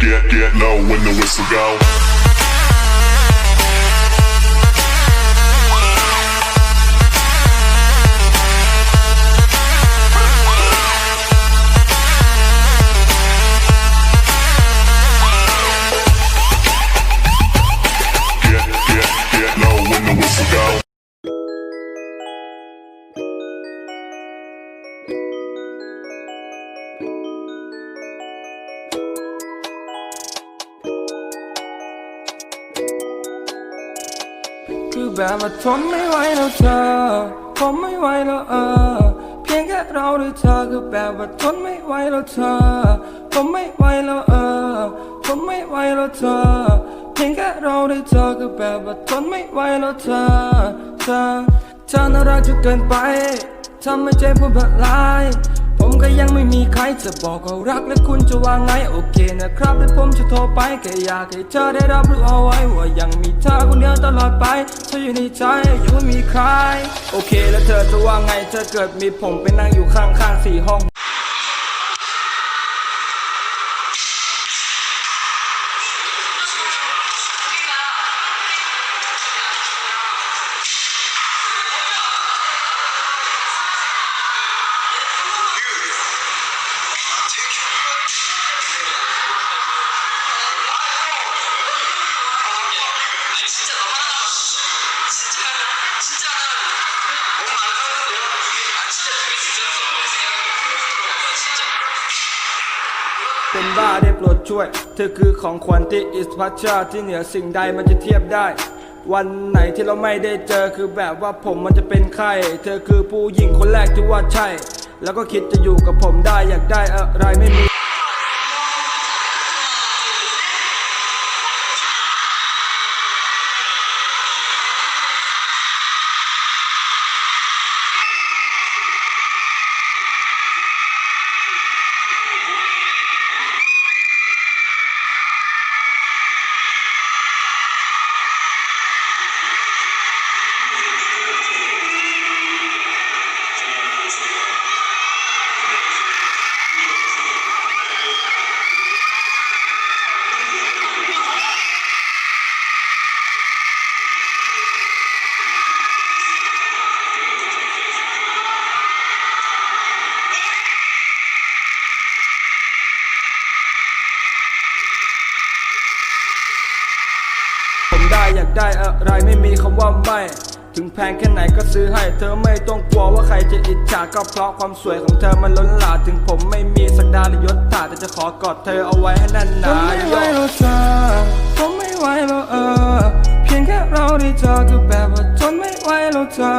get, get low when the whistle go. คือแบบว่าทนไม่ไหวแล้วเธอผมไม่ไหวแล้วเออ เพียงแค่เราด้เธอคือแบบว่าทนไม่ไหวแล้วเธอผมไม่ไหวแล้วเออผมไม่ไหวแล้วเธอ เพียงแค่เราด้เธอคือแบบว่าทนไม่ไหวแล้วเธอ เธอเธอน่ารักจนเกินไปทำให้ใจผมละลาย ผมก็ยังไม่มีใครจะบอกว่ารักและคุณจะว่าไงโอเคนะครับและผมจะโทรไปแค่อยากให้เธอได้รับรู้เอาไว้ว่ายังมีเธอคนเดียวตลอดไปเธออยู่ในใจยังไม่มีใคร โอเคแล้วเธอจะว่าไงเธอเกิดมีผมไปนั่งอยู่ข้างๆสี่ห้อง 진짜 너 하나 남았었어. 진짜 진짜 하나. 몸안 가도 내가 되게 아 진짜 되게 늦었어. 내 생각에. 진짜. เป็นบ้าได้โปรดช่วย เธอคือของขวัญที่อิสพัชชาที่เหนือสิ่งใดมันจะเทียบได้ วันไหนที่เราไม่ได้เจอคือแบบว่าผมมันจะเป็นไข้เธอคือผู้หญิงคนแรกที่ว่าใช่ แล้วก็คิดจะอยู่กับผมได้อยากได้อะไรไม่มี อยากได้อะไรไม่มีคำว่าไม่ถึงแพงแค่ไหนก็ซื้อให้ เธอไม่ต้องกลัวว่าใครจะอิจฉาก็เพราะความสวยของเธอมันล้นหลามถึงผมไม่มีสักดาหรือยศถาแต่จะขอกอดเธอเอาไว้ให้แน่นหนาผมไม่ไหวแล้วเธอผมไม่ไหวแล้วเออเพียงแค่เราได้เจอก็แบบว่าทนไม่ไหวแล้วเธอ